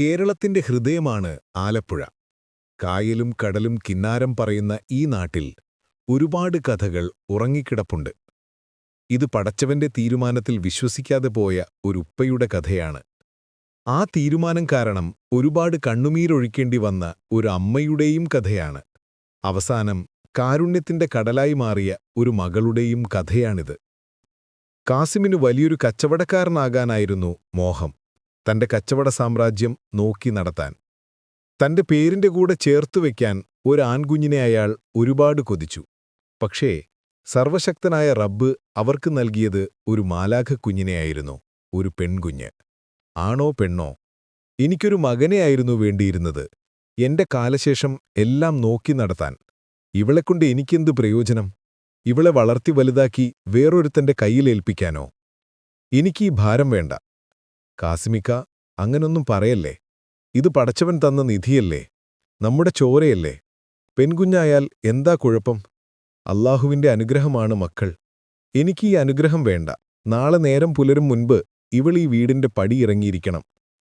കേരളത്തിന്റെ ഹൃദയമാണ് ആലപ്പുഴ. കായലും കടലും കിന്നാരം പറയുന്ന ഈ നാട്ടിൽ ഒരുപാട് കഥകൾ ഉറങ്ങിക്കിടപ്പുണ്ട്. ഇത് പടച്ചവന്റെ തീരുമാനത്തിൽ വിശ്വസിക്കാതെ പോയ ഒരു ഉപ്പയുടെ കഥയാണ്. ആ തീരുമാനം കാരണം ഒരുപാട് കണ്ണുനീരൊഴിക്കേണ്ടി വന്ന ഒരു അമ്മയുടെയും കഥയാണ്. അവസാനം കാരുണ്യത്തിന്റെ കടലായി മാറിയ ഒരു മകളുടെയും കഥയാണിത്. കാസിമിന് വലിയൊരു കച്ചവടക്കാരനാകാനായിരുന്നു മോഹം. തന്റെ കച്ചവട സാമ്രാജ്യം നോക്കി നടത്താൻ. തന്റെ പേരിന്റെ കൂടെ ചേർത്തു വയ്ക്കാൻ ഒരു ആൺകുഞ്ഞിനെ അയാൾ ഒരുപാട് കൊതിച്ചു. പക്ഷേ സർവശക്തനായ റബ്ബ് അവർക്ക് നൽകിയത് ഒരു മാലാഖ കുഞ്ഞിനെയായിരുന്നു ഒരു പെൺകുഞ്ഞ്. ആണോ പെണ്ണോ? എനിക്കൊരു മകനെയായിരുന്നു വേണ്ടിയിരുന്നത്. എന്റെ കാലശേഷം എല്ലാം നോക്കി നടത്താൻ. ഇവളെക്കൊണ്ട് എനിക്കെന്തു പ്രയോജനം? ഇവളെ വളർത്തി വലുതാക്കി വേറൊരുത്തന്റെ കയ്യിലേൽപ്പിക്കാനോ എനിക്കീ ഭാരം വേണ്ട. കാസിമിക്ക അങ്ങനൊന്നും പറയല്ലേ? ഇത് പടച്ചവൻ തന്ന നിധിയല്ലേ? നമ്മുടെ ചോരയല്ലേ? പെൺകുഞ്ഞായാൽ എന്താ കുഴപ്പം? അള്ളാഹുവിന്റെ അനുഗ്രഹമാണ് മക്കൾ. എനിക്ക് ഈ അനുഗ്രഹം വേണ്ട. നാളെ നേരം പുലരും മുൻപ് ഇവൾ ഈ വീടിന്റെ പടിയിറങ്ങിയിരിക്കണം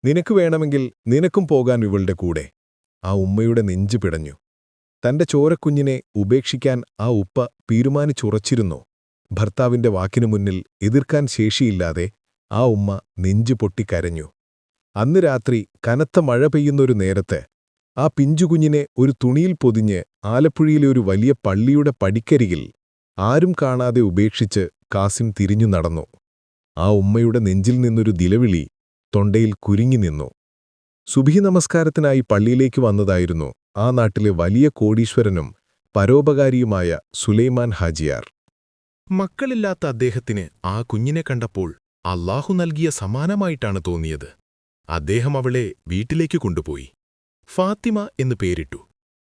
നിനക്ക് വേണമെങ്കിൽ നിനക്കും പോകാൻ ഇവളുടെ കൂടെ. ആ ഉമ്മയുടെ നെഞ്ചു പിടഞ്ഞു. തന്റെ ചോരക്കുഞ്ഞിനെ ഉപേക്ഷിക്കാൻ ആ ഉപ്പ തീരുമാനിച്ചുറച്ചിരുന്നു. ഭർത്താവിന്റെ വാക്കിനു മുന്നിൽ എതിർക്കാൻ ശേഷിയില്ലാതെ ആ ഉമ്മ നെഞ്ചു പൊട്ടിക്കരഞ്ഞു അന്ന് രാത്രി കനത്ത മഴ പെയ്യുന്നൊരു നേരത്തെ ആ പിഞ്ചുകുഞ്ഞിനെ ഒരു തുണിയിൽ പൊതിഞ്ഞ് ആലപ്പുഴയിലെ ഒരു വലിയ പള്ളിയുടെ പടിക്കരികിൽ ആരും കാണാതെ ഉപേക്ഷിച്ച് കാസിം തിരിഞ്ഞു നടന്നു. ആ ഉമ്മയുടെ നെഞ്ചിൽ നിന്നൊരു ദിലവിളി തൊണ്ടയിൽ കുരുങ്ങി നിന്നു. സുഭി നമസ്കാരത്തിനായി പള്ളിയിലേക്ക് വന്നതായിരുന്നു ആ നാട്ടിലെ വലിയ കോടീശ്വരനും പരോപകാരിയുമായ സുലൈമാൻ ഹാജിയാർ. മക്കളില്ലാത്ത അദ്ദേഹത്തിന് ആ കുഞ്ഞിനെ കണ്ടപ്പോൾ അള്ളാഹു നൽകിയ സമാനമായിട്ടാണ് തോന്നിയത്. അദ്ദേഹം അവളെ വീട്ടിലേക്ക് കൊണ്ടുപോയി. ഫാത്തിമ എന്നു പേരിട്ടു.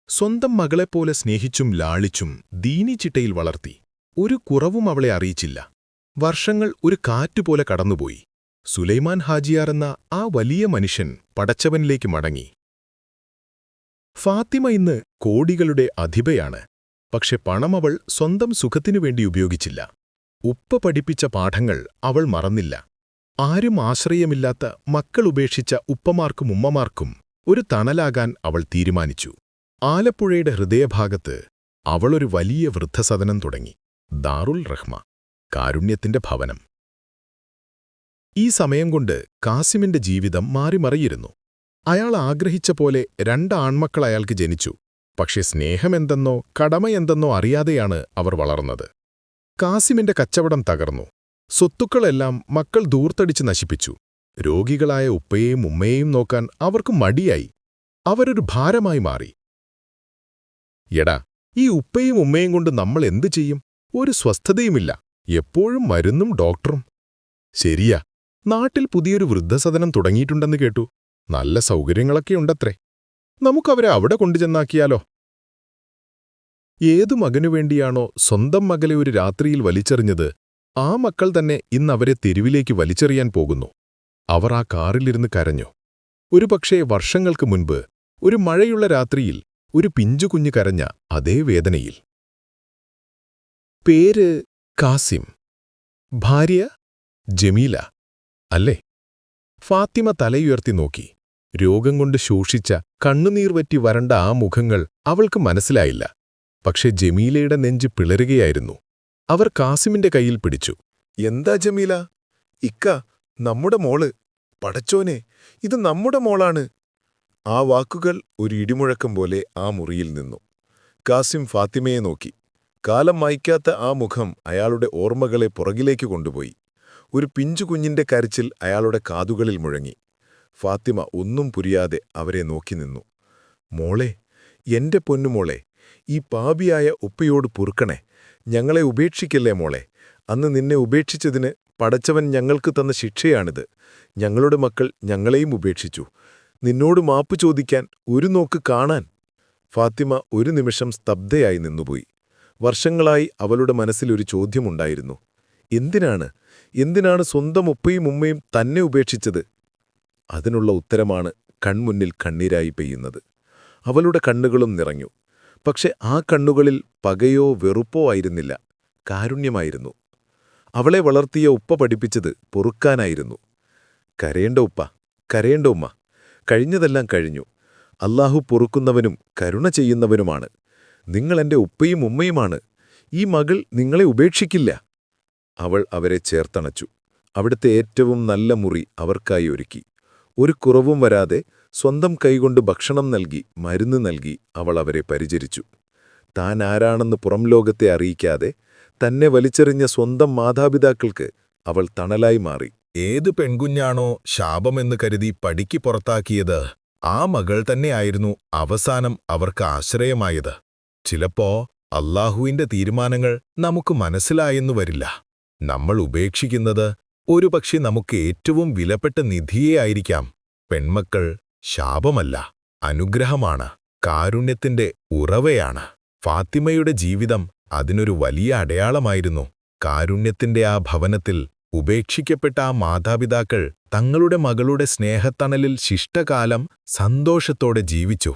സ്വന്തം മകളെപ്പോലെ സ്നേഹിച്ചും ലാളിച്ചും ദീനിച്ചിട്ടയിൽ വളർത്തി. ഒരു കുറവും അവളെ അറിയിച്ചില്ല. വർഷങ്ങൾ ഒരു കാറ്റുപോലെ കടന്നുപോയി. സുലൈമാൻ ഹാജിയാർ എന്ന ആ വലിയ മനുഷ്യൻ പടച്ചവനിലേക്ക് മടങ്ങി. ഫാത്തിമ ഇന്ന് കോടികളുടെ അധിപയാണ്. പക്ഷെ പണം അവൾ സ്വന്തം സുഖത്തിനുവേണ്ടി ഉപയോഗിച്ചില്ല. ഉപ്പ പഠിപ്പിച്ച പാഠങ്ങൾ അവൾ മറന്നില്ല. ആരും ആശ്രയമില്ലാത്ത മക്കൾ ഉപേക്ഷിച്ച ഉപ്പമാർക്കും ഉമ്മമാർക്കും ഒരു തണലാകാൻ അവൾ തീരുമാനിച്ചു. ആലപ്പുഴയുടെ ഹൃദയഭാഗത്ത് അവളൊരു വലിയ വൃദ്ധസദനം തുടങ്ങി. ദാറുൽ റഹ്മ കാരുണ്യത്തിന്റെ ഭവനം. ഈ സമയം കൊണ്ട് കാസിമിന്റെ ജീവിതം മാറിമറിയിരുന്നു. അയാൾ ആഗ്രഹിച്ച പോലെ രണ്ട് ആൺമക്കൾ അയാൾക്ക് ജനിച്ചു. പക്ഷെ സ്നേഹമെന്തെന്നോ കടമയെന്തെന്നോ അറിയാതെയാണ് അവർ വളർന്നത്. കാസിമിന്റെ കച്ചവടം തകർന്നു. സ്വത്തുക്കളെല്ലാം മക്കൾ ദൂർത്തടിച്ച് നശിപ്പിച്ചു. രോഗികളായ ഉപ്പയെയും ഉമ്മയെയും നോക്കാൻ അവർക്ക് മടിയായി. അവരൊരു ഭാരമായി മാറി. എടാ ഈ ഉപ്പയും ഉമ്മയും കൊണ്ട് നമ്മൾ എന്തു ചെയ്യും? ഒരു സ്വസ്ഥതയുമില്ല. എപ്പോഴും മരുന്നും ഡോക്ടറും. ശരിയാ നാട്ടിൽ പുതിയൊരു വൃദ്ധസദനം തുടങ്ങിയിട്ടുണ്ടെന്ന് കേട്ടു. നല്ല സൗകര്യങ്ങളൊക്കെ ഉണ്ടത്രേ നമുക്കവരെ അവിടെ കൊണ്ടുചെന്നാക്കിയാലോ? ഏതു മകനു വേണ്ടിയാണോ സ്വന്തം മകളെ ഒരു രാത്രിയിൽ വലിച്ചെറിഞ്ഞത് ആ മക്കൾ തന്നെ ഇന്നവരെ തെരുവിലേക്ക് വലിച്ചെറിയാൻ പോകുന്നു. അവർ ആ കാറിലിരുന്ന് കരഞ്ഞു. ഒരുപക്ഷേ വർഷങ്ങൾക്ക് മുൻപ് ഒരു മഴയുള്ള രാത്രിയിൽ ഒരു പിഞ്ചുകുഞ്ഞു കരഞ്ഞ അതേ വേദനയിൽ. പേര് കാസിം. ഭാര്യ ജമീല. അല്ലേ? ഫാത്തിമ തലയുയർത്തി നോക്കി. രോഗം കൊണ്ട് ശോഷിച്ച കണ്ണുനീർ വറ്റി വരണ്ട ആ മുഖങ്ങൾ അവൾക്ക് മനസ്സിലായില്ല. പക്ഷെ ജമീലയുടെ നെഞ്ച് പിളരുകയായിരുന്നു. അവർ കാസിമിന്റെ കയ്യിൽ പിടിച്ചു. എന്താ ജമീല? ഇക്ക നമ്മുടെ മോൾ. പടച്ചോനെ ഇത് നമ്മുടെ മോളാണ്. ആ വാക്കുകൾ ഒരു ഇടിമുഴക്കം പോലെ ആ മുറിയിൽ നിന്നു. കാസിം ഫാത്തിമയെ നോക്കി. കാലം മായ്ക്കാത്ത ആ മുഖം അയാളുടെ ഓർമ്മകളെ പുറകിലേക്ക് കൊണ്ടുപോയി. ഒരു പിഞ്ചു കുഞ്ഞിന്റെ കരച്ചിൽ അയാളുടെ കാതുകളിൽ മുഴങ്ങി. ഫാത്തിമ ഒന്നും പുരിയാതെ അവരെ നോക്കി നിന്നു. മോളെ എന്റെ പൊന്നുമോളെ ഈ പാപിയായ ഉപ്പയോട് പൊറുക്കണേ. ഞങ്ങളെ ഉപേക്ഷിക്കല്ലേ മോളെ. അന്ന് നിന്നെ ഉപേക്ഷിച്ചതിന് പടച്ചവൻ ഞങ്ങൾക്ക് തന്ന ശിക്ഷയാണിത്. ഞങ്ങളുടെ മക്കൾ ഞങ്ങളെയും ഉപേക്ഷിച്ചു. നിന്നോട് മാപ്പ് ചോദിക്കാൻ ഒരു നോക്ക് കാണാൻ. ഫാത്തിമ ഒരു നിമിഷം സ്തബ്ധയായി നിന്നുപോയി. വർഷങ്ങളായി അവളുടെ മനസ്സിലൊരു ചോദ്യമുണ്ടായിരുന്നു. എന്തിനാണ്? എന്തിനാണ് സ്വന്തം ഉപ്പയും ഉമ്മയും തന്നെ ഉപേക്ഷിച്ചത്? അതിനുള്ള ഉത്തരമാണ് കൺമുന്നിൽ കണ്ണീരായി പെയ്യുന്നത്. അവളുടെ കണ്ണുകളും നിറഞ്ഞു. പക്ഷെ ആ കണ്ണുകളിൽ പകയോ വെറുപ്പോ ആയിരുന്നില്ല. കാരുണ്യമായിരുന്നു. അവളെ വളർത്തിയ ഉപ്പ പഠിപ്പിച്ചത് പൊറുക്കാനായിരുന്നു. കരയേണ്ട ഉപ്പ കരയേണ്ട ഉമ്മ. കഴിഞ്ഞതെല്ലാം കഴിഞ്ഞു. അല്ലാഹു പൊറുക്കുന്നവനും കരുണ ചെയ്യുന്നവനുമാണ്. നിങ്ങൾ എന്റെ ഉപ്പയും ഉമ്മയുമാണ്. ഈ മകൾ നിങ്ങളെ ഉപേക്ഷിക്കില്ല. അവൾ അവരെ ചേർത്തണച്ചു. അവിടുത്തെ ഏറ്റവും നല്ല മുറി അവർക്കായി ഒരുക്കി. ഒരു കുറവും വരാതെ സ്വന്തം കൈകൊണ്ട് ഭക്ഷണം നൽകി മരുന്ന് നൽകി അവൾ അവരെ പരിചരിച്ചു. താൻ ആരാണെന്ന് പുറം ലോകത്തെ അറിയിക്കാതെ തന്നെ വലിച്ചെറിഞ്ഞ സ്വന്തം മാതാപിതാക്കൾക്ക് അവൾ തണലായി മാറി. ഏത് പെൺകുഞ്ഞാണോ ശാപമെന്ന് കരുതി പടിക്ക് പുറത്താക്കിയത് ആ മകൾ തന്നെയായിരുന്നു അവസാനം അവർക്ക് ആശ്രയമായത്. ചിലപ്പോ അള്ളാഹുവിന്റെ തീരുമാനങ്ങൾ നമുക്ക് മനസ്സിലായെന്നു വരില്ല. നമ്മൾ ഉപേക്ഷിക്കുന്നത് ഒരുപക്ഷെ നമുക്ക് ഏറ്റവും വിലപ്പെട്ട നിധിയേ ആയിരിക്കാം. പെൺമക്കൾ ശാപമല്ല അനുഗ്രഹമാണ് കാരുണ്യത്തിന്റെ ഉറവയാണ്. ഫാത്തിമയുടെ ജീവിതം അതിനൊരു വലിയ അടയാളമായിരുന്നു. കാരുണ്യത്തിന്റെ ആ ഭവനത്തിൽ ഉപേക്ഷിക്കപ്പെട്ട ആ മാതാപിതാക്കൾ തങ്ങളുടെ മകളുടെ സ്നേഹത്തണലിൽ ശിഷ്ടകാലം സന്തോഷത്തോടെ ജീവിച്ചു.